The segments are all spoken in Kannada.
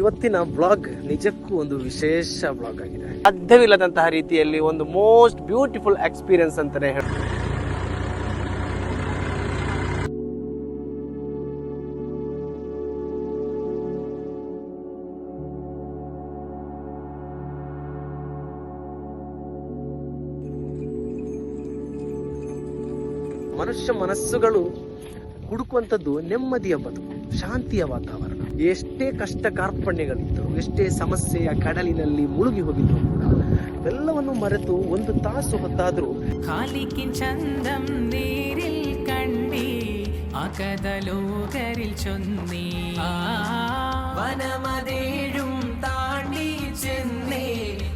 ಇವತ್ತಿನ ಬ್ಲಾಗ್ ನಿಜಕ್ಕೂ ಒಂದು ವಿಶೇಷ ಬ್ಲಾಗ್ ಆಗಿದೆ. ಸಾಧ್ಯವಿಲ್ಲದಂತಹ ರೀತಿಯಲ್ಲಿ ಒಂದು ಮೋಸ್ಟ್ ಬ್ಯೂಟಿಫುಲ್ ಎಕ್ಸ್ಪೀರಿಯನ್ಸ್ ಅಂತಾನೆ ಹೇಳ ಮನುಷ್ಯ ಮನಸ್ಸುಗಳು ಹುಡುಕುವಂಥದ್ದು ನೆಮ್ಮದಿಯ ಬದುಕು ಶಾಂತಿಯ ವಾತಾವರಣ. ಎಷ್ಟೇ ಕಷ್ಟ ಕಾರ್ಪಣ್ಯಗಳಿದ್ದರು ಎಷ್ಟೇ ಸಮಸ್ಯೆಯ ಕಡಲಿನಲ್ಲಿ ಮುಳುಗಿ ಹೋಗಿದ್ರು ಕೂಡ ಎಲ್ಲವನ್ನು ಮರೆತು ಒಂದು ತಾಸು ಹೊತ್ತಾದರೂ കാലിക്കിൻ ചന്തം നേരിൽ കണ്ടി അകതലോകരിൽ ചൊന്നേ ആ, വനമതേഴും താണ്ടി ചെന്നേ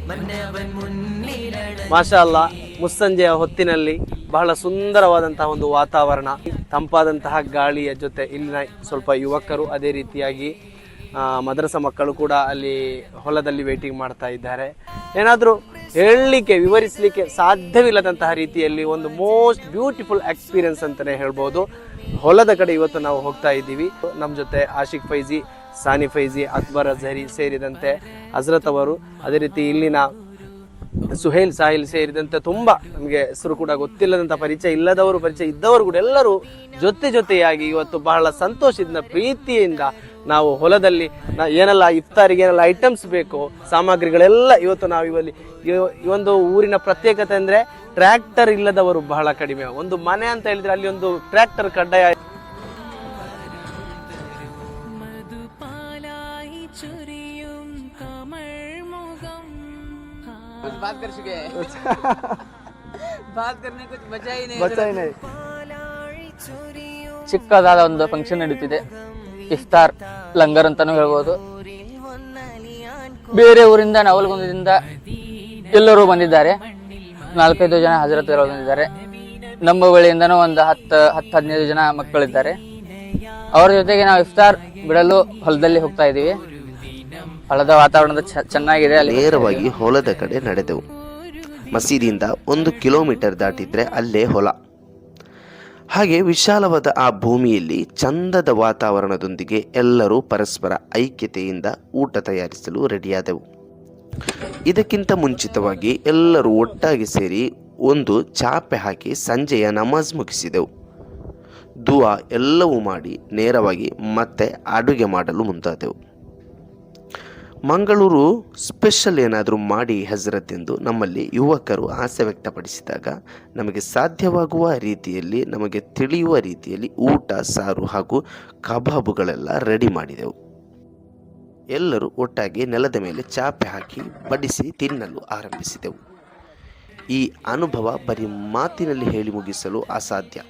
മന്നവൻ മുന്നിലട ಮಾಷಾ ಅಲ್ಲ ಮುಸ್ಸಂಜೆಯ ಹೊತ್ತಿನಲ್ಲಿ ಬಹಳ ಸುಂದರವಾದಂತಹ ಒಂದು ವಾತಾವರಣ ತಂಪಾದಂತಹ ಗಾಳಿಯ ಜೊತೆ ಇಲ್ಲಿನ ಸ್ವಲ್ಪ ಯುವಕರು ಅದೇ ರೀತಿಯಾಗಿ ಮದ್ರಸಾ ಮಕ್ಕಳು ಕೂಡ ಅಲ್ಲಿ ಹೊಲದಲ್ಲಿ ವೇಟಿಂಗ್ ಮಾಡ್ತಾ ಇದ್ದಾರೆ. ಏನಾದರೂ ಹೇಳಲಿಕ್ಕೆ, ವಿವರಿಸಲಿಕ್ಕೆ ಸಾಧ್ಯವಿಲ್ಲದಂತಹ ರೀತಿಯಲ್ಲಿ ಒಂದು ಮೋಸ್ಟ್ ಬ್ಯೂಟಿಫುಲ್ ಎಕ್ಸ್ಪೀರಿಯನ್ಸ್ ಅಂತಲೇ ಹೇಳ್ಬೋದು. ಹೊಲದ ಕಡೆ ಇವತ್ತು ನಾವು ಹೋಗ್ತಾ ಇದ್ದೀವಿ. ನಮ್ಮ ಜೊತೆ ಆಶಿಕ್ ಫೈಜಿ ಸಾನಿ ಫೈಜಿ ಅಕ್ಬರ್ ಅಜಹರಿ ಸೇರಿದಂತೆ ಹಜರತ್ ಅವರು. ಅದೇ ರೀತಿ ಇಲ್ಲಿನ ಸುಹೇಲ್, ಸಾಹಿಲ್ ಸೇರಿದಂತೆ ತುಂಬಾ ನಮಗೆ ಹೆಸರು ಕೂಡ ಗೊತ್ತಿಲ್ಲದಂತ ಪರಿಚಯ ಇಲ್ಲದವರು ಪರಿಚಯ ಇದ್ದವರು ಕೂಡ ಎಲ್ಲರೂ ಜೊತೆ ಜೊತೆಯಾಗಿ ಇವತ್ತು ಬಹಳ ಸಂತೋಷದಿಂದ, ಪ್ರೀತಿಯಿಂದ ನಾವು ಹೊಲದಲ್ಲಿ ಏನೆಲ್ಲ ಇಫ್ತಾರಿಗೆ ಏನೆಲ್ಲ ಐಟಮ್ಸ್ ಬೇಕು, ಸಾಮಗ್ರಿಗಳೆಲ್ಲ ಇವತ್ತು ನಾವು ಇವಲ್ಲಿ ಇವ- ಈ ಒಂದು ಊರಿನ ಪ್ರತ್ಯೇಕತೆ ಅಂದ್ರೆ ಟ್ರ್ಯಾಕ್ಟರ್ ಇಲ್ಲದವರು ಬಹಳ ಕಡಿಮೆ. ಒಂದು ಮನೆ ಅಂತ ಹೇಳಿದ್ರೆ ಅಲ್ಲಿ ಒಂದು ಟ್ರ್ಯಾಕ್ಟರ್ ಕಡ್ಡಾಯ कुछ बात कर चुके हैं बात करने कुछ बचा ही नहीं ಚಿಕ್ಕದಾದ ಒಂದು ಫಂಕ್ಷನ್ ನಡೀತಿದೆ ಇಫ್ತಾರ್ ಲಂಗರ್ ಅಂತಾನು ಹೇಳ್ಬೋದು ಬೇರೆ ಊರಿಂದ ನವಲಗುಂದದಿಂದ ಎಲ್ಲರೂ ಬಂದಿದ್ದಾರೆ ನಾಲ್ಕೈದು ಜನ ಹಜರತ್ಗಳು ಬಂದಿದ್ದಾರೆ ನಮ್ಮ ಬಳಿಯಿಂದನೂ ಒಂದು ಹತ್ತು ಹತ್ತು ಹದಿನೈದು ಜನ ಮಕ್ಕಳಿದ್ದಾರೆ ಅವರ ಜೊತೆಗೆ ನಾವು ಇಫ್ತಾರ್ ಬಿಡಲು ಹೊಲದಲ್ಲಿ ಹೋಗ್ತಾ ಇದ್ದೀವಿ ಹೊಲದ ವಾತಾವರಣದ ಚೆನ್ನಾಗಿದೆ. ನೇರವಾಗಿ ಹೊಲದ ಕಡೆ ನಡೆದೆವು. ಮಸೀದಿಯಿಂದ ಒಂದು ಕಿಲೋಮೀಟರ್ ದಾಟಿದ್ರೆ ಅಲ್ಲೇ ಹೊಲ. ಹಾಗೆ ವಿಶಾಲವಾದ ಆ ಭೂಮಿಯಲ್ಲಿ ಚಂದದ ವಾತಾವರಣದೊಂದಿಗೆ ಎಲ್ಲರೂ ಪರಸ್ಪರ ಐಕ್ಯತೆಯಿಂದ ಊಟ ತಯಾರಿಸಲು ರೆಡಿಯಾದೆವು. ಇದಕ್ಕಿಂತ ಮುಂಚಿತವಾಗಿ ಎಲ್ಲರೂ ಒಟ್ಟಾಗಿ ಸೇರಿ ಒಂದು ಚಾಪೆ ಹಾಕಿ ಸಂಜೆಯ ನಮಾಜ್ ಮುಗಿಸಿದೆವು. ದುವಾ ಎಲ್ಲವೂ ಮಾಡಿ ನೇರವಾಗಿ ಮತ್ತೆ ಅಡುಗೆ ಮಾಡಲು ಮುಂದಾದೆವು. ಮಂಗಳೂರು ಸ್ಪೆಷಲ್ ಏನಾದರೂ ಮಾಡಿ ಹಜರತ್ ಎಂದು ನಮ್ಮಲ್ಲಿ ಯುವಕರು ಆಸೆ ವ್ಯಕ್ತಪಡಿಸಿದಾಗ ನಮಗೆ ಸಾಧ್ಯವಾಗುವ ರೀತಿಯಲ್ಲಿ, ನಮಗೆ ತಿಳಿಯುವ ರೀತಿಯಲ್ಲಿ ಊಟ, ಸಾರು ಹಾಗೂ ಕಬಾಬುಗಳೆಲ್ಲ ರೆಡಿ ಮಾಡಿದೆವು. ಎಲ್ಲರೂ ಒಟ್ಟಾಗಿ ನೆಲದ ಮೇಲೆ ಚಾಪೆ ಹಾಕಿ ಬಡಿಸಿ ತಿನ್ನಲು ಆರಂಭಿಸಿದೆವು. ಈ ಅನುಭವ ಬರೀ ಮಾತಿನಲ್ಲಿ ಹೇಳಿ ಮುಗಿಸಲು ಅಸಾಧ್ಯ.